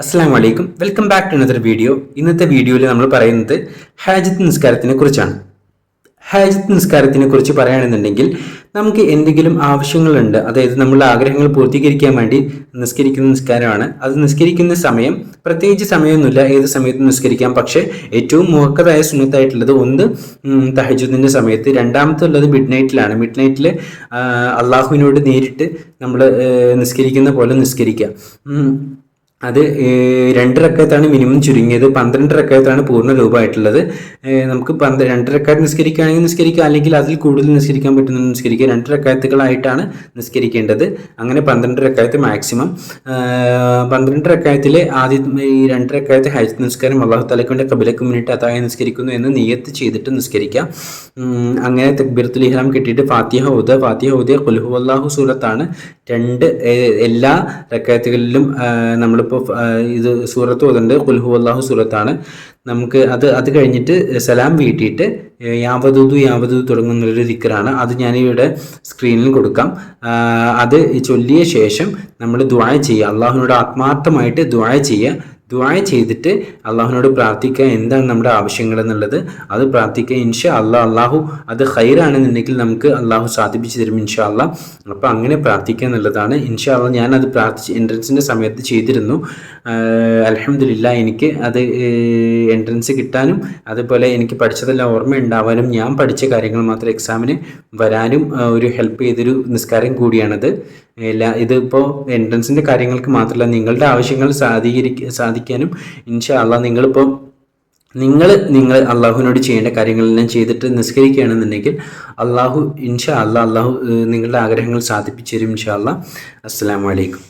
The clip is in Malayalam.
അസ്സാം വലൈക്കും welcome back to another video ഇന്നത്തെ വീഡിയോയിൽ നമ്മൾ പറയുന്നത് ഹാജത്ത് നിസ്കാരത്തിനെ കുറിച്ചാണ്. ഹാജത്ത് നിസ്കാരത്തിനെ കുറിച്ച് പറയുകയാണെന്നുണ്ടെങ്കിൽ നമുക്ക് എന്തെങ്കിലും ആവശ്യങ്ങളുണ്ട് അതായത് നമ്മളുടെ ആഗ്രഹങ്ങൾ പൂർത്തീകരിക്കാൻ വേണ്ടി നിസ്കരിക്കുന്ന നിസ്കാരമാണ്. അത് നിസ്കരിക്കുന്ന സമയം പ്രത്യേകിച്ച് സമയമൊന്നുമില്ല. ഏത് സമയത്തും നിസ്കരിക്കാം. പക്ഷേ ഏറ്റവും മുഹക്കതായ സുന്നത്തായിട്ടുള്ളത് ഒന്ന് തഹജുദിന്റെ സമയത്ത്. രണ്ടാമത്തെ ഉള്ളത് മിഡ് നൈറ്റിലാണ് മിഡ് നൈറ്റിൽ അള്ളാഹുവിനോട് നേരിട്ട് നമ്മൾ നിസ്കരിക്കുന്ന പോലെ നിസ്കരിക്കുക. അത് രണ്ട് റക്കത്താണ് മിനിമം ചുരുങ്ങിയത്. പന്ത്രണ്ട് റക്കത്താണ് പൂർണ രൂപമായിട്ടുള്ളത്. നമുക്ക് പന്ത്ര രണ്ട് റക്കാത്ത് നിസ്കരിക്കുകയാണെങ്കിൽ നിസ്കരിക്കുക അല്ലെങ്കിൽ അതിൽ കൂടുതൽ നിസ്കരിക്കാൻ പറ്റുന്ന നിസ്കരിക്കുക. രണ്ട് റക്കാത്തുകളായിട്ടാണ് നിസ്കരിക്കേണ്ടത്. അങ്ങനെ പന്ത്രണ്ട് റക്കായത്ത് മാക്സിമം. പന്ത്രണ്ട് റക്കായത്തിൽ ആദ്യം ഈ രണ്ട് റക്കായത്ത് ഹൈസ് നിസ്കാരം അള്ളാഹു തലക്കുവിന്റെ കബിലക്ക് മുന്നിട്ട് അതായ നിസ്കരിക്കുന്നു എന്ന് നിയത്ത് ചെയ്തിട്ട് നിസ്കരിക്കാം. അങ്ങനെ തക്ബീറത്തുൽ ഇഹ്റാം കിട്ടിയിട്ട് ഫാത്തിഹ ഓതുക. ഫാത്തിഹ ഓതിയ കുൽഹു അള്ളാഹു സൂറത്താണ്. രണ്ട് എല്ലാ എല്ലാ റക്കായത്തുകളിലും നമ്മളിപ്പോൾ ഇത് സൂറത്ത് ഓതുണ്ട്. കുൽഹു അള്ളാഹു സൂറത്താണ്. നമുക്ക് അത് അത് കഴിഞ്ഞിട്ട് സലാം വീട്ടിയിട്ട് യാവതൂതു യാവതൂ തുടങ്ങുന്ന തുടങ്ങുന്നൊരു ദിക്കറാണ് അത് ഞാനിവിടെ സ്ക്രീനിൽ കൊടുക്കാം. അത് ചൊല്ലിയ ശേഷം നമ്മൾ ദ്വായ ചെയ്യുക. അള്ളാഹുവിനോട് ആത്മാർത്ഥമായിട്ട് ദ്വായ ചെയ്യുക. ദ്വായ ചെയ്തിട്ട് അള്ളാഹുവിനോട് പ്രാർത്ഥിക്കുക. എന്താണ് നമ്മുടെ ആവശ്യങ്ങൾ എന്നുള്ളത്? അത് പ്രാർത്ഥിക്കുക. ഇൻഷാ അള്ളാഹ് അള്ളാഹു അത് ഹൈറാണെന്നുണ്ടെങ്കിൽ നമുക്ക് അള്ളാഹു സാധിപ്പിച്ചു തരും ഇൻഷാ അള്ളാഹ് അപ്പോൾ അങ്ങനെ പ്രാർത്ഥിക്കുക എന്നുള്ളതാണ്. ഇൻഷാ അള്ളാഹ് ഞാൻ അത് പ്രാർത്ഥിച്ച് എൻട്രൻസിന്റെ സമയത്ത് ചെയ്തിരുന്നു. അലഹമില്ല എനിക്ക് അത് എൻട്രൻസ് കിട്ടാനും അതുപോലെ എനിക്ക് പഠിച്ചതെല്ലാം ഓർമ്മ ഉണ്ടാവാനും ഞാൻ പഠിച്ച കാര്യങ്ങൾ മാത്രം എക്സാമിന് വരാനും ഒരു ഹെൽപ്പ് ചെയ്തൊരു നിസ്കാരം കൂടിയാണത്. എല്ലാ ഇതിപ്പോൾ എൻട്രൻസിന്റെ കാര്യങ്ങൾക്ക് മാത്രമല്ല നിങ്ങളുടെ ആവശ്യങ്ങൾ സാധീകരിക്ക സാധിക്കാനും ഇൻഷാ അള്ളാഹ് നിങ്ങളിപ്പോൾ നിങ്ങൾ നിങ്ങൾ അള്ളാഹുവിനോട് ചെയ്യേണ്ട കാര്യങ്ങളെല്ലാം ചെയ്തിട്ട് നിസ്കരിക്കുകയാണെന്നുണ്ടെങ്കിൽ അള്ളാഹു ഇൻഷാ അള്ളാഹ് അള്ളാഹു നിങ്ങളുടെ ആഗ്രഹങ്ങൾ സാധിപ്പിച്ചു തരും ഇൻഷാ അള്ളാഹ് അസ്സാം വലൈക്കും